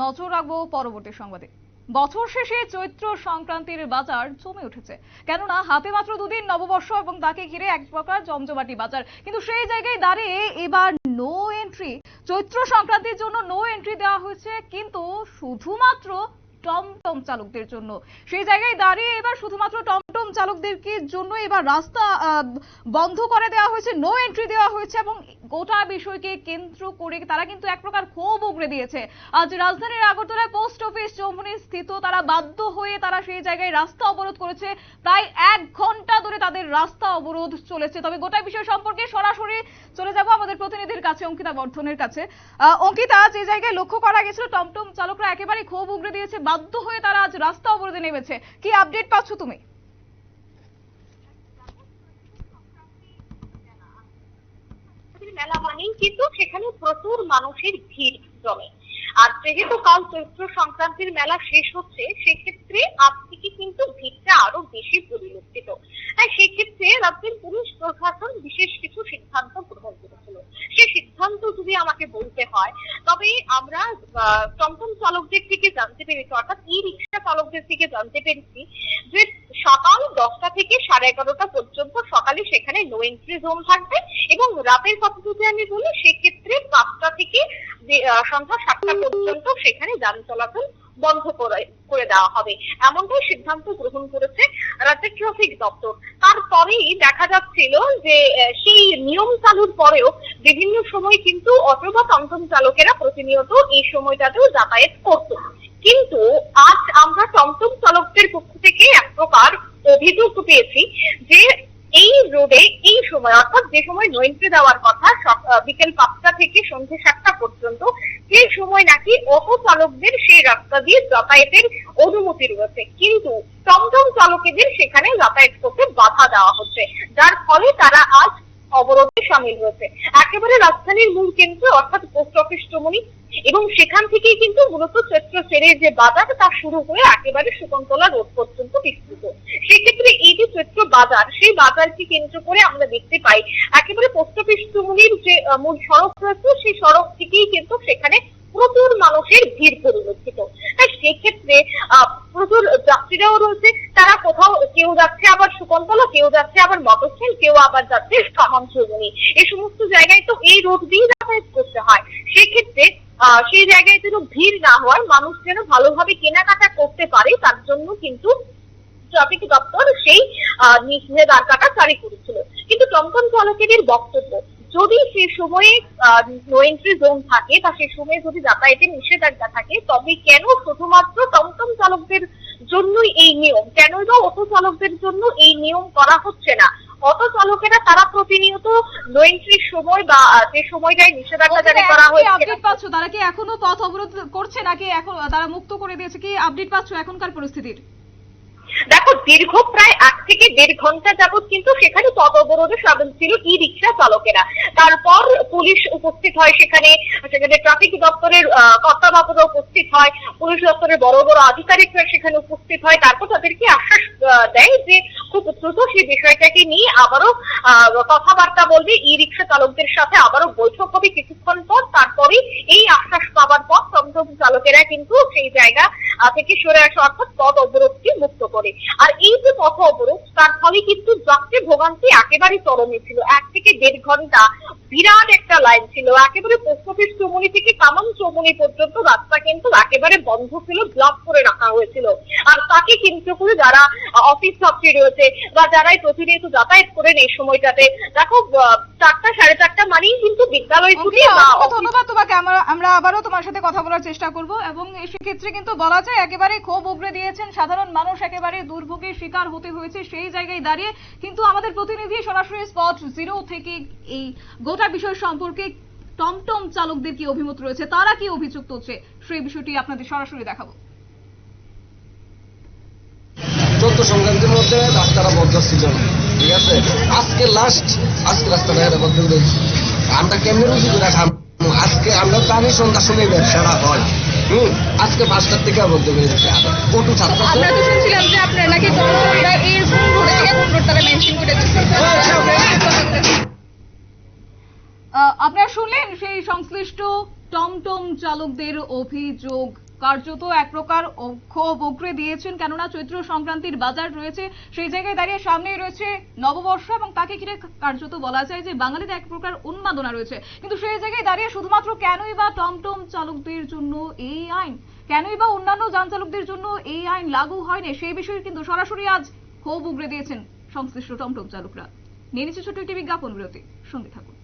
নজর রাখব পরবর্তী সংবাদে। বছর শেষে চৈত্র সংক্রান্তির বাজার জমে উঠেছে। কেননা, হাতে মাত্র দুদিন নববর্ষ এবং তাকে ঘিরে এক প্রকার জমজমাটি বাজার। কিন্তু সেই জায়গায় দাঁড়িয়ে এবার নো এন্ট্রি চৈত্র সংক্রান্তির জন্য নো এন্ট্রি দেওয়া হয়েছে, কিন্তু শুধুমাত্র টমটম চালকদের জন্য। সেই জায়গায় দাঁড়িয়ে এবার শুধুমাত্র টমটম চালকদেরকে জন্য এবার রাস্তা বন্ধ করে দেওয়া হয়েছে নো এন্ট্রি দেওয়া হয়েছে এবং গোটা বিষয়কে কেন্দ্র করে তারা কিন্তু এক প্রকার ক্ষোভ উগড়ে দিয়েছে। আজ রাজধানীর আগরতলায় পোস্ট অফিস চৌমুনি স্থিত তারা বাধ্য হয়ে তারা সেই জায়গায় রাস্তা অবরোধ করেছে। প্রায় এক ঘণ্টা ধরে তাদের রাস্তা অবরোধ চলেছে। তবে গোটা বিষয় সম্পর্কে সরাসরি চলে যাব আমাদের প্রতিনিধির কাছে, অঙ্কিতা বর্ধনের কাছে। অঙ্কিতা, যে জায়গায় লক্ষ্য করা গেছিল, টমটম চালকরা একেবারে ক্ষোভ উগড়ে দিয়েছে, বাধ্য হয়ে তারা আজ রাস্তা অবরোধে নেমেছে। কি আপডেট পাচ্ছ তুমি মেলা মানেই কিন্তু সেখানে প্রচুর মানুষের ভিড় জমে। আর যেহেতু কাল চৈত্র সংক্রান্তির মেলা শেষ হচ্ছে, সেক্ষেত্রে আজ থেকে কিন্তু ভিড়টা আরও বেশি পরিলক্ষিত। তাই সেক্ষেত্রে রাজ্যের পুলিশ প্রশাসন বিশেষ কিছু সিদ্ধান্ত গ্রহণ করেছিল। সে সিদ্ধান্ত যদি আমাকে বলতে হয়, তবে আমরা টমটম চালকদের থেকে জানতে পেরেছি, অর্থাৎ ই রিক্সা চালকদের থেকে জানতে পেরেছি যে সকাল দশটা থেকে সাড়ে এগারোটা পর্যন্ত সেখানে নো এন্ট্রি জোন থাকবে এবং রাতের কথা যদি আমি বলি, সেক্ষেত্রে পাঁচটা থেকে সন্ধ্যা সাতটা পর্যন্ত সেখানে যান চলাচল বন্ধ করে দেওয়া হবে। এমনটাই সিদ্ধান্ত গ্রহণ করেছে রাজ্যের ট্রাফিক দপ্তর। তারপরেই দেখা যাচ্ছিল যে সেই নিয়ম চালুর পরেও বিভিন্ন সময় কিন্তু অটো বা টমটম চালকেরা প্রতিনিয়ত এই সময়টাতেও যাতায়াত করতো। কিন্তু আজ আমরা টমটম চালকদের পক্ষ থেকে এক প্রকার অভিযোগ পেয়েছি যে এই রোদে, এই সময়, অর্থাৎ যে সময় নৈন্ট্রি দেওয়ার কথা বিকেল পাঁচটা থেকে সন্ধ্যে সাতটা পর্যন্ত, সেই সময় নাকি অটো চালকদের সেই রাস্তা দিয়ে যাতায়াতের অনুমতি রয়েছে। কিন্তু টমটম চালকেদের সেখানে যাতায়াত করতে বাধা দেওয়া হচ্ছে। যার ফলে তারা আজ অবরোধে সামিল হয়েছে। একেবারে রাজধানীর মূল কেন্দ্র, অর্থাৎ পোস্ট অফিস চমনি, এবং সেখান থেকেই কিন্তু মূলত চৈত্র সেরের যে বাজার, তা শুরু হয়ে একেবারে শকুন্তলা রোড পর্যন্ত বিস্তৃত। সেক্ষেত্রে এই যে চৈত্র বাজার, সেই বাজারকে কেন্দ্র করে আমরা দেখতে পাই, একেবারে পোস্ট অফিস চমনির যে মূল সড়ক রয়েছে, সেই সড়ক থেকেই কিন্তু সেখানে প্রচুর মানুষের ভিড় পরিলক্ষিত তাই সেক্ষেত্রে প্রচুর যাত্রীরাও রয়েছে, তারা কোথাও কেউ যাচ্ছে আবার সুকন্তলা কেউ যাচ্ছে আবার মটরসাইকেল কেউ আবার যাচ্ছে সমান চৌমনি এই সমস্ত জায়গায় তো এই রোড দিয়ে যাতায়াত করতে হয়। সেক্ষেত্রে সেই জায়গায় যেন ভিড় না হয়, মানুষ যেন ভালোভাবে কেনাকাটা করতে পারে, তার জন্য কিন্তু ট্রাফিক দপ্তর সেই নিষেধাজ্ঞাটা জারি করেছিল। কিন্তু টমটম চালকেদের বক্তব্য, যদি সেই সময়ে নো এন্ট্রি জোন থাকে বা সেই সময়ে যদি যাতায়াতের নিষেধাজ্ঞা থাকে, তবে কেন শুধুমাত্র টমটম চালকদের জন্যই এই নিয়ম। কেনই বা অটো চালকদের জন্য এই নিয়ম করা হচ্ছে না। অটো চালকেরা তারা প্রতিনিয়ত নো এন্ট্রির সময় বা যে সময়টায় নিষেধাজ্ঞা জারি করা হয়েছে আপডেট পাচ্ছ? তারা কি এখনও পথ অবরোধ করছে নাকি এখন তারা মুক্ত করে দিয়েছে? কি আপডেট পাচ্ছ এখনকার পরিস্থিতির? দেখো দীর্ঘ প্রায় এক থেকে দেড় ঘণ্টা যাবত কিন্তু সেখানে পথ অবরোধে সামিল ছিল ই রিক্সা চালকেরা। তারপর পুলিশ উপস্থিত হয় সেখানে সেখানে ট্রাফিক দপ্তরের কর্তা বাবুরা উপস্থিত হয়, পুলিশ দপ্তরের বড় বড় আধিকারিকরা সেখানে উপস্থিত হয়, তারপর তাদেরকে আশ্বাস দেয় যে খুব দ্রুত সেই বিষয়টাকে নিয়ে আবারও কথাবার্তা বলবে ই রিক্সা চালকদের সাথে আবারও বৈঠক হবে কিছুক্ষণ পর। তারপরে এই আশ্বাস পাওয়ার পর টমটম চালকেরা কিন্তু সেই জায়গা থেকে সরে আসা, অর্থাৎ পথ অবরোধকে মুক্ত করে। আর এই যে পথ অবরোধ, তার ফলে কিন্তু যাত্রী ভোগান্তি একেবারে চরমে ছিল। এক থেকে দেড় ঘণ্টা বিরাট একটা লাইন ছিল। একেবারে পোস্ট অফিস চৌমনি থেকে কামাম চৌমনি পর্যন্ত রাস্তা কিন্তু একেবারে বন্ধ ছিল, ব্লক করে রাখা হয়েছিল। আর তাকে কেন্দ্র করে যারা অফিস ছাত্রী রয়েছে বা যারাই প্রতিনিয়ত যাতায়াত করেন এই সময়টাতে দেখো চারটা সাড়ে চারটা মানেই কিন্তু বিদ্যালয় ছুটি ধন্যবাদ তোমাকে। আমরা আমরা আবারও তোমার সাথে কথা বলার চেষ্টা করব এবং সেক্ষেত্রে কিন্তু বলা যায় একেবারে ক্ষোভ উগড়ে দিয়েছেন সাধারণ মানুষ একেবারে দুর্ভোগের শিকার হতে হয়েছে সেই জায়গায় দাঁড়িয়ে। কিন্তু আমাদের প্রতিনিধি সরাসরি স্পট জিরো থেকে এই গোটা বিষয় সম্পর্কে টমটম চালকদের কি অভিমত রয়েছে? তারা কি অভিযুক্ত হচ্ছে? সেই বিষয়টি আপনাদের সরাসরি দেখাবো। চোদ্দ সংক্রান্তির মধ্যে রাস্তাটা বন্ধ ছিল ঠিক আছে? আজকে লাস্ট আজকে রাস্তাটা এটা বন্ধ করে আমরা কেমনি রুজি করে আজকে আমরা জানি সন্ধ্যার সময় ব্যবসাটা হয়। হুম, আজকে পাঁচটার থেকে বন্ধ করে দিচ্ছে কটু ছাত্র আপনারা শুনলেন সেই সংশ্লিষ্ট টমটম চালকদের অভিযোগ। কার্যত এক প্রকার ক্ষোভ উগরে দিয়েছেন, কেননা চৈত্র সংক্রান্তির বাজার রয়েছে, সেই জায়গায় দাঁড়িয়ে সামনেই রয়েছে নববর্ষ এবং তাকে ঘিরে কার্যত বলা যায় যে বাঙালিদের এক প্রকার উন্মাদনা রয়েছে। কিন্তু সেই জায়গায় দাঁড়িয়ে শুধুমাত্র কেনই বা টমটম চালকদের জন্য এই আইন, কেনই বা অন্যান্য যান চালকদের জন্য এই আইন লাগু হয়নি, সেই বিষয়ে কিন্তু সরাসরি আজ ক্ষোভ উগরে দিয়েছেন সংশ্লিষ্ট টমটম চালকরা। নিয়ে নিচ্ছে ছোট্ট একটি বিজ্ঞাপন বিরতি। সঙ্গে থাকুন।